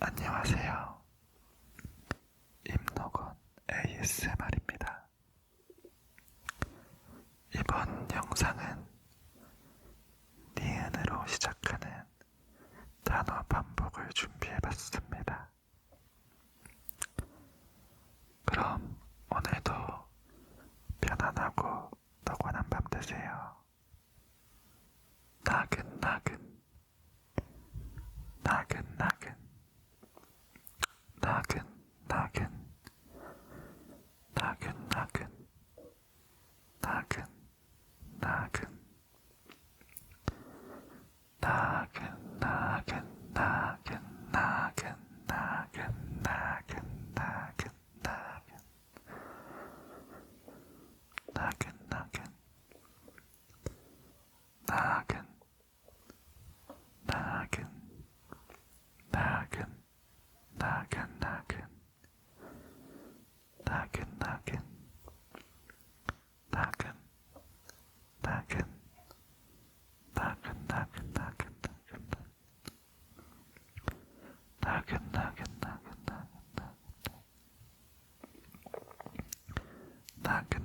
안녕하세요. 임노건 ASMR입니다. 이번 영상은 니은으로 시작하는 단어 반복을 준비해봤습니다. 그럼 오늘도 편안하고 너곤한 밤 되세요. 나긋나긋 나긋나긋 Nacken, Nacken, Nacken, Nacken, Nacken, Nacken, Nacken, Nacken, Nacken, Nacken, Nacken, Nacken, Nacken, that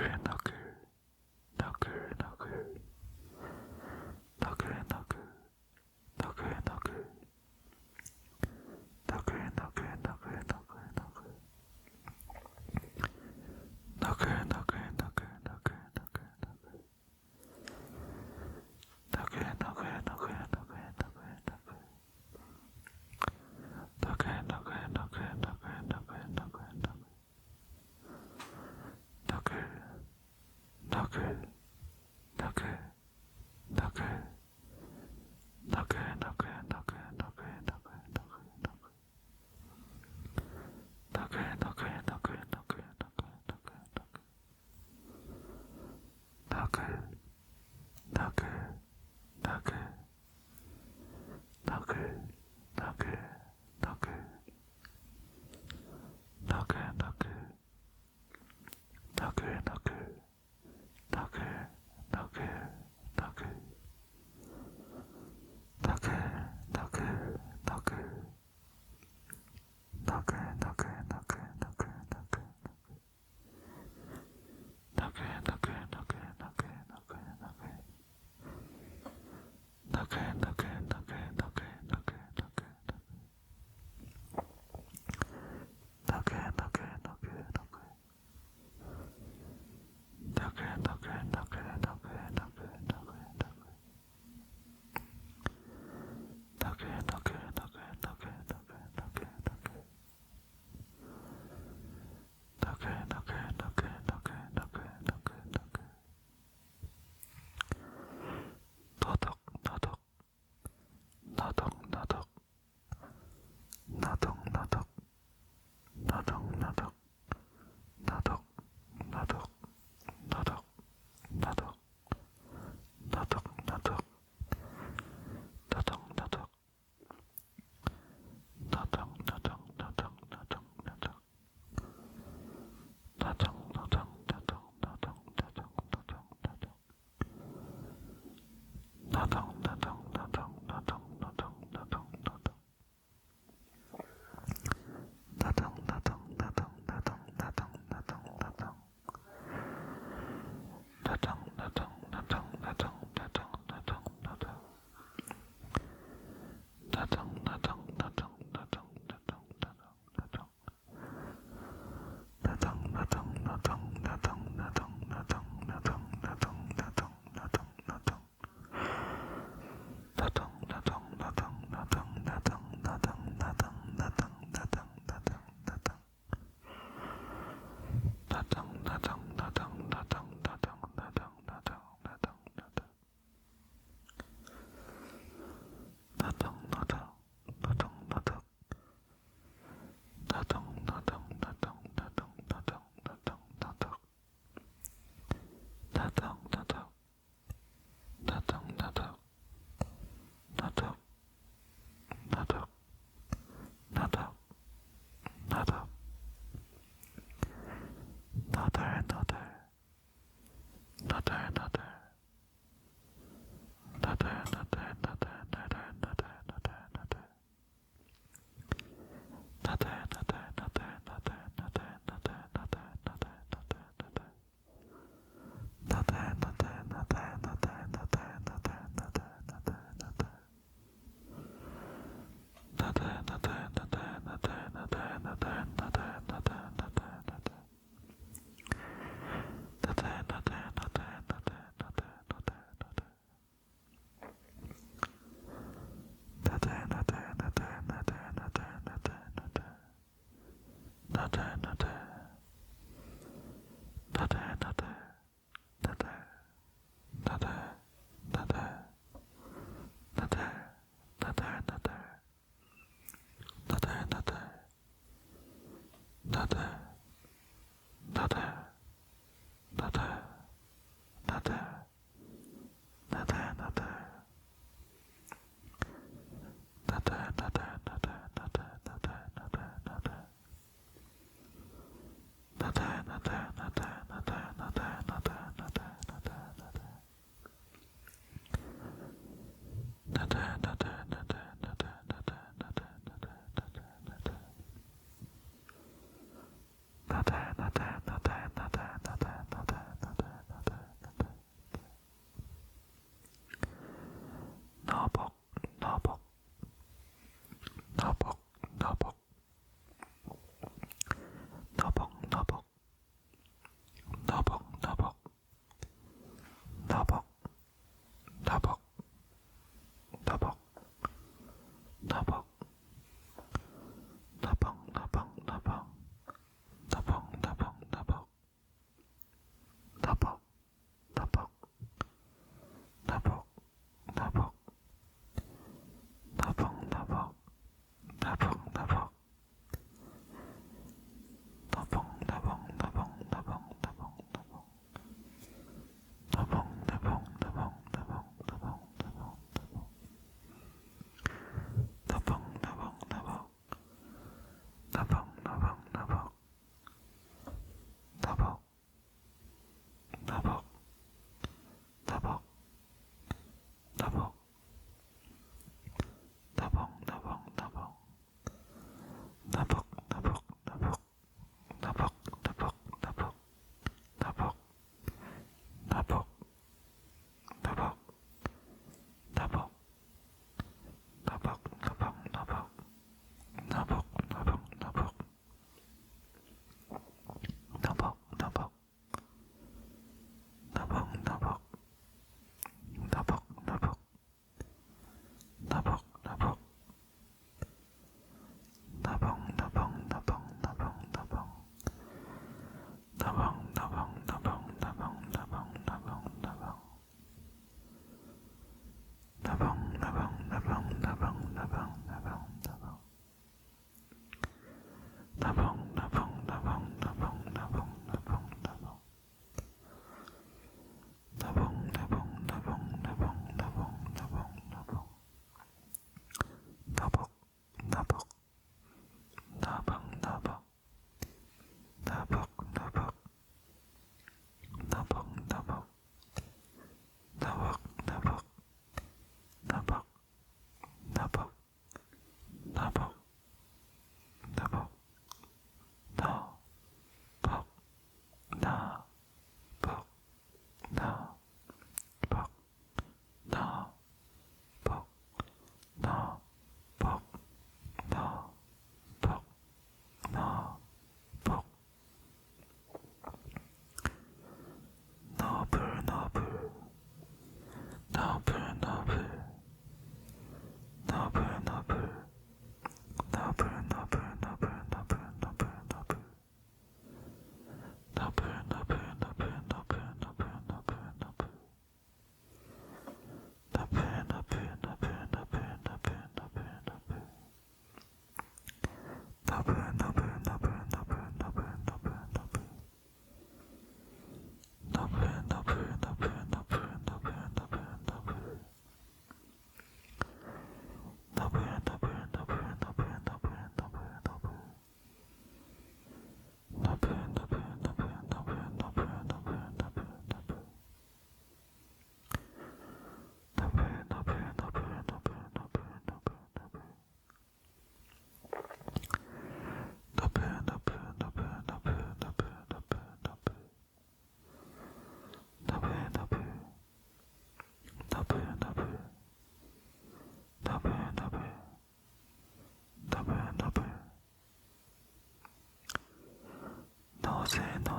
Now 快到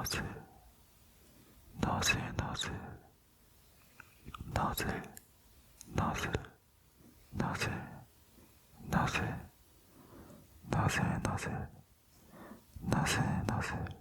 너슬 너슬 너슬 너슬 너슬 너슬 너슬 너슬 너슬 너슬 너슬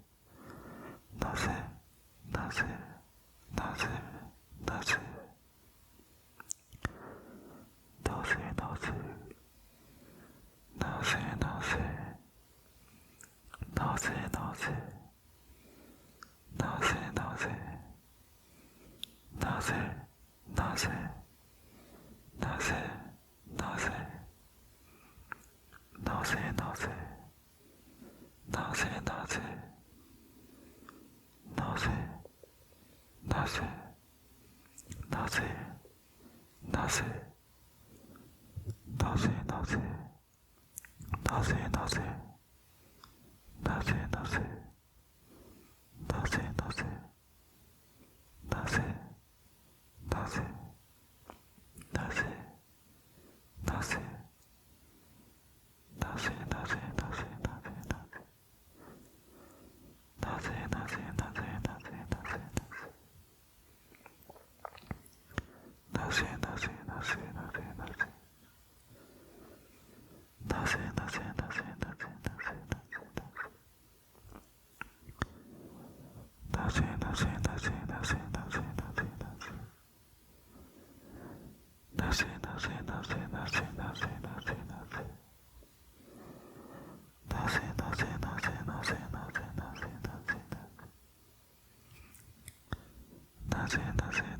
ぜなぜなぜなぜなぜなぜなぜなぜ 맞样 요. 맞.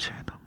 Saya.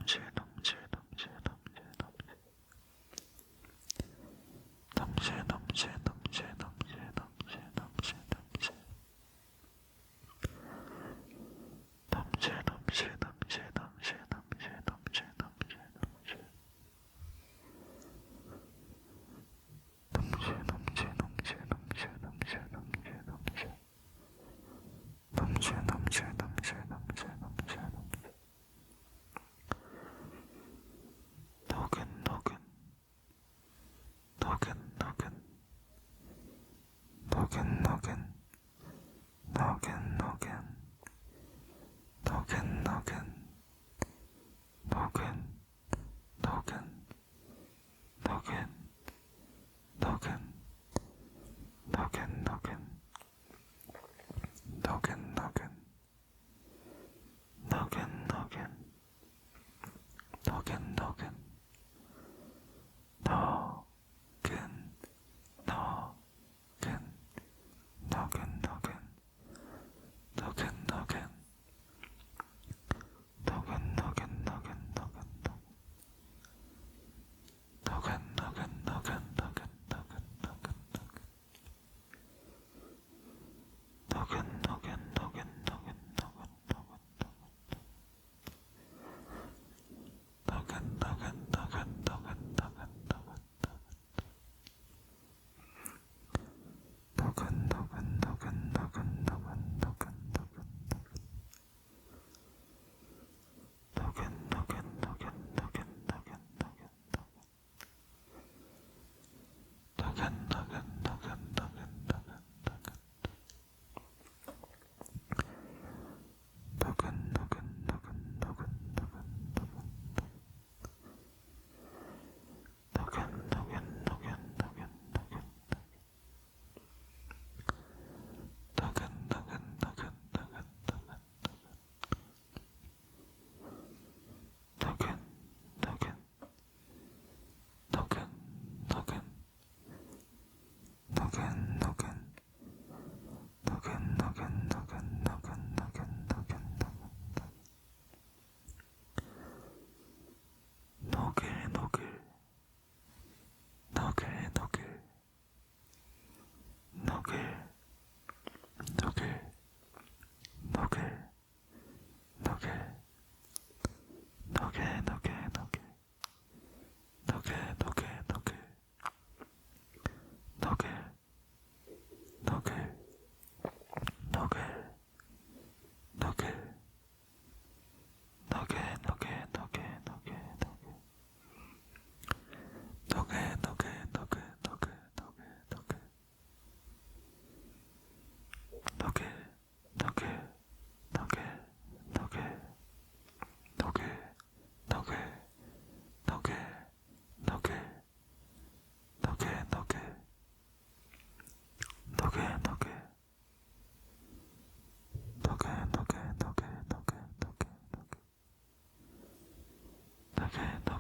okay. seven.